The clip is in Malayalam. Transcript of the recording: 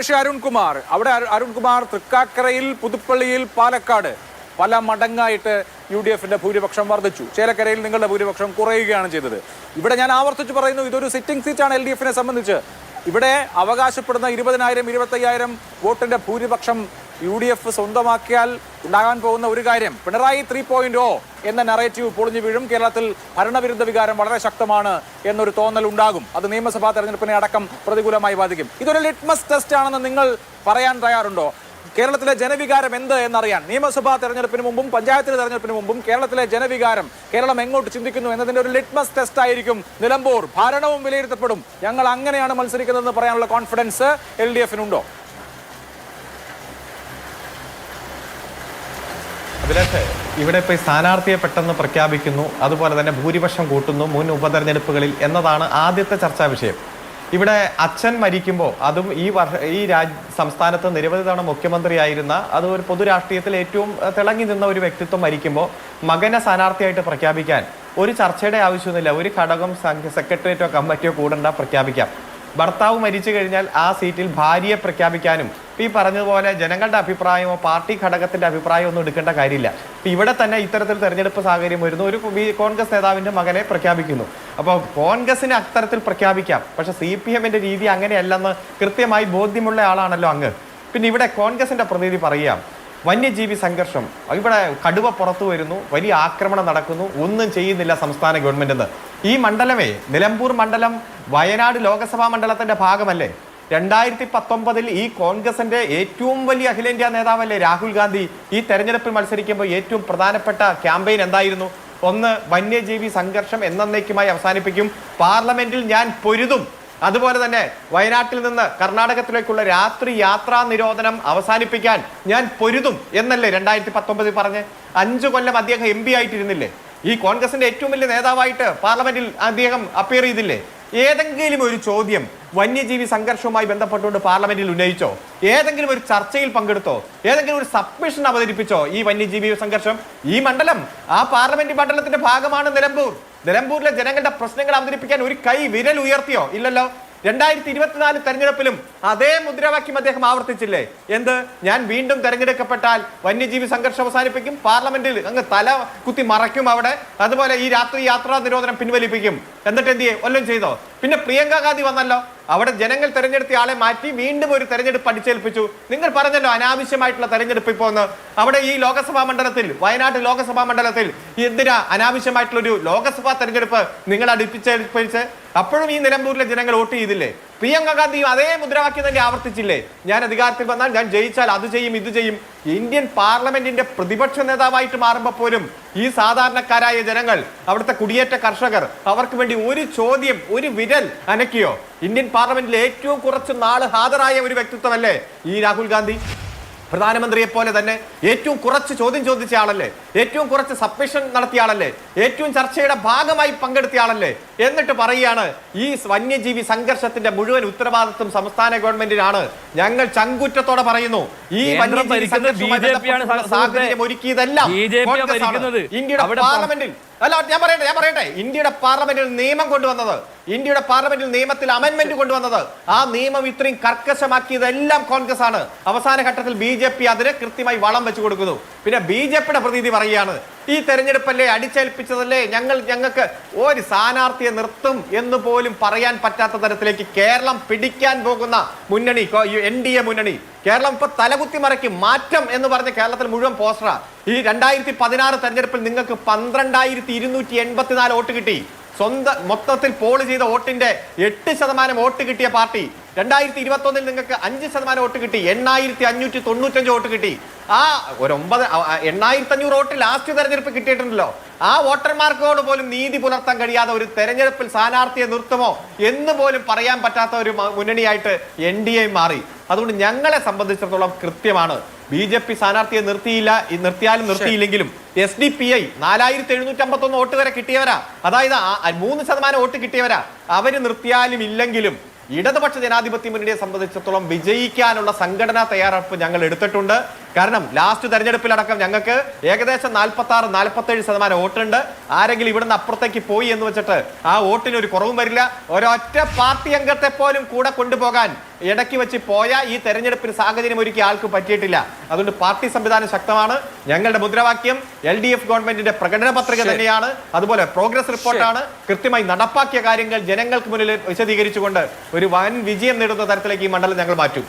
പക്ഷേ അരുൺകുമാർ അവിടെ അരു- അരുൺകുമാർ തൃക്കാക്കരയിൽ പുതുപ്പള്ളിയിൽ പാലക്കാട് പല മടങ്ങായിട്ട് യു ഡി എഫിന്റെ ഭൂരിപക്ഷം വർദ്ധിച്ചു. ചേലക്കരയിൽ നിങ്ങളുടെ ഭൂരിപക്ഷം കുറയുകയാണ് ചെയ്തത്. ഇവിടെ ഞാൻ ആവർത്തിച്ച് പറയുന്നു ഇതൊരു സിറ്റിംഗ് സീറ്റാണ് എൽ ഡി എഫിനെ സംബന്ധിച്ച്. ഇവിടെ അവകാശപ്പെടുന്ന ഇരുപതിനായിരം ഇരുപത്തയ്യായിരം വോട്ടിന്റെ ഭൂരിപക്ഷം യു ഡി എഫ് സ്വന്തമാക്കിയാൽ ഉണ്ടാകാൻ പോകുന്ന ഒരു കാര്യം പിണറായി ത്രീ പോയിന്റ് ഓ എന്ന നറേറ്റീവ് പൊളിഞ്ഞു വീഴും. കേരളത്തിൽ ഭരണവിരുദ്ധ വികാരം വളരെ ശക്തമാണ് എന്നൊരു തോന്നൽ ഉണ്ടാകും. അത് നിയമസഭാ തെരഞ്ഞെടുപ്പിനെ അടക്കം പ്രതികൂലമായി ബാധിക്കും. ഇതൊരു ലിറ്റ്മസ് ടെസ്റ്റ് ആണെന്ന് നിങ്ങൾ പറയാൻ തയ്യാറുണ്ടോ? കേരളത്തിലെ ജനവികാരം എന്ത് എന്നറിയാൻ. നിയമസഭാ തെരഞ്ഞെടുപ്പിന് മുമ്പും പഞ്ചായത്ത് തെരഞ്ഞെടുപ്പിന് മുമ്പും കേരളത്തിലെ ജനവികാരം കേരളം എങ്ങോട്ട് ചിന്തിക്കുന്നു എന്നതിന്റെ ഒരു ലിറ്റ്മസ് ടെസ്റ്റ് ആയിരിക്കും നിലമ്പൂർ. ഭരണവും വിലയിരുത്തപ്പെടും. ഞങ്ങൾ അങ്ങനെയാണ് മത്സരിക്കുന്നതെന്ന് പറയാനുള്ള കോൺഫിഡൻസ് എൽ ഡി എഫിനുണ്ടോ ഇവിടെ ഇപ്പോൾ സ്ഥാനാർത്ഥിയെ പെട്ടെന്ന് പ്രഖ്യാപിക്കുന്നു അതുപോലെ തന്നെ ഭൂരിപക്ഷം കൂട്ടുന്നു മുൻ ഉപതെരഞ്ഞെടുപ്പുകളിൽ എന്നതാണ് ആദ്യത്തെ ചർച്ചാ വിഷയം. ഇവിടെ അച്ഛൻ മരിക്കുമ്പോൾ അതും ഈ വർഷ ഈ രാജ് സംസ്ഥാനത്ത് നിരവധി തവണ മുഖ്യമന്ത്രിയായിരുന്ന അത് ഒരു പൊതുരാഷ്ട്രീയത്തിൽ ഏറ്റവും തിളങ്ങി നിന്ന ഒരു വ്യക്തിത്വം മരിക്കുമ്പോൾ മകനെ സ്ഥാനാർത്ഥിയായിട്ട് പ്രഖ്യാപിക്കാൻ ഒരു ചർച്ചയുടെ ആവശ്യമൊന്നുമില്ല. ഒരു ഘടകം സെക്രട്ടേറിയറ്റോ കമ്മിറ്റിയോ കൂടണ്ട പ്രഖ്യാപിക്കാം. ഭർത്താവ് മരിച്ചു കഴിഞ്ഞാൽ ആ സീറ്റിൽ ഭാര്യയെ പ്രഖ്യാപിക്കാനും. ഈ പറഞ്ഞതുപോലെ ജനങ്ങളുടെ അഭിപ്രായമോ പാർട്ടി ഘടകത്തിന്റെ അഭിപ്രായമോ ഒന്നും എടുക്കേണ്ട കാര്യമില്ല. ഇപ്പൊ ഇവിടെ തന്നെ ഇത്തരത്തിൽ തെരഞ്ഞെടുപ്പ് സാഹചര്യം വരുന്നു. ഒരു കോൺഗ്രസ് നേതാവിന്റെ മകനെ പ്രഖ്യാപിക്കുന്നു. അപ്പോൾ കോൺഗ്രസിനെ അത്തരത്തിൽ പ്രഖ്യാപിക്കാം. പക്ഷെ സി പി എമ്മിന്റെ രീതി അങ്ങനെയല്ലെന്ന് കൃത്യമായി ബോധ്യമുള്ള ആളാണല്ലോ അങ്ങ്. പിന്നെ ഇവിടെ കോൺഗ്രസിന്റെ പ്രതിനിധി പറയാം വന്യജീവി സംഘർഷം. ഇവിടെ കടുവ പുറത്തു വരുന്നു വലിയ ആക്രമണം നടക്കുന്നു ഒന്നും ചെയ്യുന്നില്ല സംസ്ഥാന ഗവൺമെന്റ് എന്ന്. ഈ മണ്ഡലമേ നിലമ്പൂർ മണ്ഡലം വയനാട് ലോകസഭാ മണ്ഡലത്തിന്റെ ഭാഗമല്ലേ? രണ്ടായിരത്തി പത്തൊമ്പതിൽ ഈ കോൺഗ്രസിന്റെ ഏറ്റവും വലിയ അഖിലേന്ത്യാ നേതാവല്ലേ രാഹുൽ ഗാന്ധി? ഈ തെരഞ്ഞെടുപ്പിൽ മത്സരിക്കുമ്പോൾ ഏറ്റവും പ്രധാനപ്പെട്ട ക്യാമ്പയിൻ എന്തായിരുന്നു? ഒന്ന് വന്യജീവി സംഘർഷം എന്നേക്കുമായി അവസാനിപ്പിക്കും. പാർലമെന്റിൽ ഞാൻ പൊരുതും. അതുപോലെ തന്നെ വയനാട്ടിൽ നിന്ന് കർണാടകത്തിലേക്കുള്ള രാത്രി യാത്രാ നിരോധനം അവസാനിപ്പിക്കാൻ ഞാൻ പൊരുതും എന്നല്ലേ രണ്ടായിരത്തി പത്തൊമ്പതിൽ പറഞ്ഞ്? അഞ്ചു കൊല്ലം അദ്ദേഹം എം പി ആയിട്ടിരുന്നില്ലേ? ഈ കോൺഗ്രസിന്റെ ഏറ്റവും വലിയ നേതാവായിട്ട് പാർലമെന്റിൽ അദ്ദേഹം അപ്പിയർ ചെയ്തില്ലേ? ഏതെങ്കിലും ഒരു ചോദ്യം വന്യജീവി സംഘർഷവുമായി ബന്ധപ്പെട്ടുകൊണ്ട് പാർലമെന്റിൽ ഉന്നയിച്ചോ? ഏതെങ്കിലും ഒരു ചർച്ചയിൽ പങ്കെടുത്തോ? ഏതെങ്കിലും ഒരു സബ്മിഷൻ അവതരിപ്പിച്ചോ ഈ വന്യജീവി സംഘർഷം? ഈ മണ്ഡലം ആ പാർലമെന്റ് മണ്ഡലത്തിന്റെ ഭാഗമാണ് നിലമ്പൂർ. നിലമ്പൂരിലെ ജനങ്ങളുടെ പ്രശ്നങ്ങൾ അവതരിപ്പിക്കാൻ ഒരു കൈ വിരൽ ഉയർത്തിയോ? ഇല്ലല്ലോ. രണ്ടായിരത്തി ഇരുപത്തിനാല് തെരഞ്ഞെടുപ്പിലും അതേ മുദ്രാവാക്യം അദ്ദേഹം ആവർത്തിച്ചില്ലേ? എന്ത്? ഞാൻ വീണ്ടും തെരഞ്ഞെടുക്കപ്പെട്ടാൽ വന്യജീവി സംഘർഷം അവസാനിപ്പിക്കും പാർലമെന്റിൽ അങ്ങ് തല കുത്തി മറയ്ക്കും അവിടെ. അതുപോലെ ഈ രാത്രി യാത്രാ നിരോധനം പിൻവലിപ്പിക്കും. എന്നിട്ട് എന്ത് ചെയ്യും? ഒല്ലം ചെയ്തോ? പിന്നെ പ്രിയങ്ക ഗാന്ധി വന്നല്ലോ. അവിടെ ജനങ്ങൾ തെരഞ്ഞെടുത്ത ആളെ മാറ്റി വീണ്ടും ഒരു തെരഞ്ഞെടുപ്പ് അടിച്ചേൽപ്പിച്ചു. നിങ്ങൾ പറഞ്ഞല്ലോ അനാവശ്യമായിട്ടുള്ള തെരഞ്ഞെടുപ്പ് ഇപ്പോൾ അവിടെ ഈ ലോകസഭാ മണ്ഡലത്തിൽ വയനാട് ലോകസഭാ മണ്ഡലത്തിൽ എന്തിനാ അനാവശ്യമായിട്ടുള്ള ഒരു ലോകസഭാ തെരഞ്ഞെടുപ്പ് നിങ്ങൾ അടുപ്പിച്ചേൽപ്പിച്ച്? അപ്പോഴും ഈ നിലമ്പൂരിലെ ജനങ്ങൾ വോട്ട് ചെയ്തില്ലേ? പ്രിയങ്ക ഗാന്ധിയും അതേ മുദ്രാവാക്യം തന്നെ ആവർത്തിച്ചില്ലേ? ഞാൻ അധികാരത്തിൽ വന്നാൽ ഞാൻ ജയിച്ചാൽ അത് ചെയ്യും ഇത് ചെയ്യും. ഇന്ത്യൻ പാർലമെന്റിന്റെ പ്രതിപക്ഷ നേതാവായിട്ട് മാറുമ്പോൾ പോലും ഈ സാധാരണക്കാരായ ജനങ്ങൾ അവിടുത്തെ കുടിയേറ്റ കർഷകർ അവർക്ക് വേണ്ടി ഒരു ചോദ്യം ഒരു വിരൽ അനക്കിയോ? ഇന്ത്യൻ പാർലമെന്റിൽ ഏറ്റവും കുറച്ച് നാൾ ഹാജരായ ഒരു വ്യക്തിത്വമല്ലേ ഈ രാഹുൽ ഗാന്ധി? പ്രധാനമന്ത്രിയെ പോലെ തന്നെ ഏറ്റവും കുറച്ച് ചോദ്യം ചോദിച്ച ആളല്ലേ? ഏറ്റവും കുറച്ച് സബ്മിഷൻ നടത്തിയ ആളല്ലേ? ഏറ്റവും ചർച്ചയുടെ ഭാഗമായി പങ്കെടുത്തിയ ആളല്ലേ? എന്നിട്ട് പറയുകയാണ് ഈ വന്യജീവി സംഘർഷത്തിന്റെ മുഴുവൻ ഉത്തരവാദിത്വം സംസ്ഥാന ഗവൺമെന്റിനാണ്. ഞങ്ങൾ ചങ്കുറ്റത്തോടെ പറയുന്നു ഈ വന്യജീവി സാഹചര്യം ഒരുക്കിയതെല്ലാം. ഇന്ത്യയുടെ പാർലമെന്റിൽ. അല്ല ഞാൻ പറയട്ടെ ഞാൻ പറയട്ടെ. ഇന്ത്യയുടെ പാർലമെന്റിൽ നിയമം കൊണ്ടുവന്നത് ഇന്ത്യയുടെ പാർലമെന്റിൽ നിയമത്തിൽ അമെന്റ്മെന്റ് കൊണ്ടുവന്നത് ആ നിയമം ഇത്രയും കർക്കശമാക്കിയതെല്ലാം കോൺഗ്രസ് ആണ്. അവസാന ഘട്ടത്തിൽ ബി ജെ പി അതിന് കൃത്യമായി വളം വെച്ചു കൊടുക്കുന്നു. പിന്നെ ബി ജെ പിയുടെ പ്രതീതി പറയുകയാണ് ഈ തെരഞ്ഞെടുപ്പല്ലേ അടിച്ചേൽപ്പിച്ചതല്ലേ? ഞങ്ങൾ ഞങ്ങൾക്ക് ഒരു സ്ഥാനാർത്ഥിയെ നിർത്തും എന്ന് പോലും പറയാൻ പറ്റാത്ത തരത്തിലേക്ക് കേരളം പിടിക്കാൻ പോകുന്ന മുന്നണി എൻ ഡി എ മുന്നണി. കേരളം ഇപ്പൊ തലകുത്തി മറക്കി മാറ്റം എന്ന് പറഞ്ഞ കേരളത്തിൽ മുഴുവൻ പോസ്റ്ററാ. ഈ രണ്ടായിരത്തി പതിനാറ് തെരഞ്ഞെടുപ്പിൽ നിങ്ങൾക്ക് പന്ത്രണ്ടായിരത്തി ഇരുന്നൂറ്റി എൺപത്തിനാല് വോട്ട് കിട്ടി. സ്വന്തം മൊത്തത്തിൽ പോൾ ചെയ്ത വോട്ടിന്റെ എട്ട് ശതമാനം വോട്ട് കിട്ടിയ പാർട്ടി. രണ്ടായിരത്തി ഇരുപത്തി ഒന്നിൽ നിങ്ങൾക്ക് അഞ്ച് ശതമാനം വോട്ട് കിട്ടി. എണ്ണായിരത്തി അഞ്ഞൂറ്റി തൊണ്ണൂറ്റഞ്ച് വോട്ട് കിട്ടി. ആ ഒരു ഒമ്പത് എണ്ണായിരത്തി അഞ്ഞൂറ് വോട്ട് ലാസ്റ്റ് തെരഞ്ഞെടുപ്പ് കിട്ടിയിട്ടുണ്ടല്ലോ. ആ വോട്ടർമാർക്കോട് പോലും നീതി പുലർത്താൻ കഴിയാതെ ഒരു തെരഞ്ഞെടുപ്പിൽ സ്ഥാനാർത്ഥിയെ നിർത്തുമോ എന്ന് പോലും പറയാൻ പറ്റാത്ത ഒരു മുന്നണിയായിട്ട് എൻ മാറി. അതുകൊണ്ട് ഞങ്ങളെ സംബന്ധിച്ചിടത്തോളം കൃത്യമാണ്. ബി ജെ പി സ്ഥാനാർത്ഥിയെ നിർത്തിയില്ല നിർത്തിയാലും നിർത്തിയില്ലെങ്കിലും എസ് ഡി പി ഐ നാലായിരത്തി എഴുന്നൂറ്റി വോട്ട് വരെ കിട്ടിയവരാ. അതായത് മൂന്ന് ശതമാനം വോട്ട് കിട്ടിയവരാ. അവർ നിർത്തിയാലും ഇല്ലെങ്കിലും ഇടതുപക്ഷ ജനാധിപത്യ മുന്നണിയെ സംബന്ധിച്ചിടത്തോളം വിജയിക്കാനുള്ള സംഘടനാ തയ്യാറെടുപ്പ് ഞങ്ങൾ എടുത്തിട്ടുണ്ട്. കാരണം ലാസ്റ്റ് തെരഞ്ഞെടുപ്പിലടക്കം ഞങ്ങൾക്ക് ഏകദേശം നാൽപ്പത്തി ആറ് നാൽപ്പത്തി ഏഴ് ശതമാനം വോട്ടുണ്ട്. ആരെങ്കിലും ഇവിടുന്ന് അപ്പുറത്തേക്ക് പോയി എന്ന് വെച്ചിട്ട് ആ വോട്ടിന് ഒരു കുറവും വരില്ല. ഒരൊറ്റ പാർട്ടി അംഗത്തെ പോലും കൂടെ കൊണ്ടുപോകാൻ ഇടയ്ക്ക് വെച്ച് പോയ ഈ തെരഞ്ഞെടുപ്പിന് സാഹചര്യം ഒരുക്കി ആൾക്ക് പറ്റിയിട്ടില്ല. അതുകൊണ്ട് പാർട്ടി സംവിധാനം ശക്തമാണ്. ഞങ്ങളുടെ മുദ്രാവാക്യം എൽ ഡി എഫ് ഗവൺമെന്റിന്റെ പ്രകടന പത്രിക തന്നെയാണ്. അതുപോലെ പ്രോഗ്രസ് റിപ്പോർട്ടാണ്. കൃത്യമായി നടപ്പാക്കിയ കാര്യങ്ങൾ ജനങ്ങൾക്ക് മുന്നിൽ വിശദീകരിച്ചുകൊണ്ട് ഒരു വൻ വിജയം നേടുന്ന തരത്തിലേക്ക് ഈ മണ്ഡലം ഞങ്ങൾ മാറ്റും.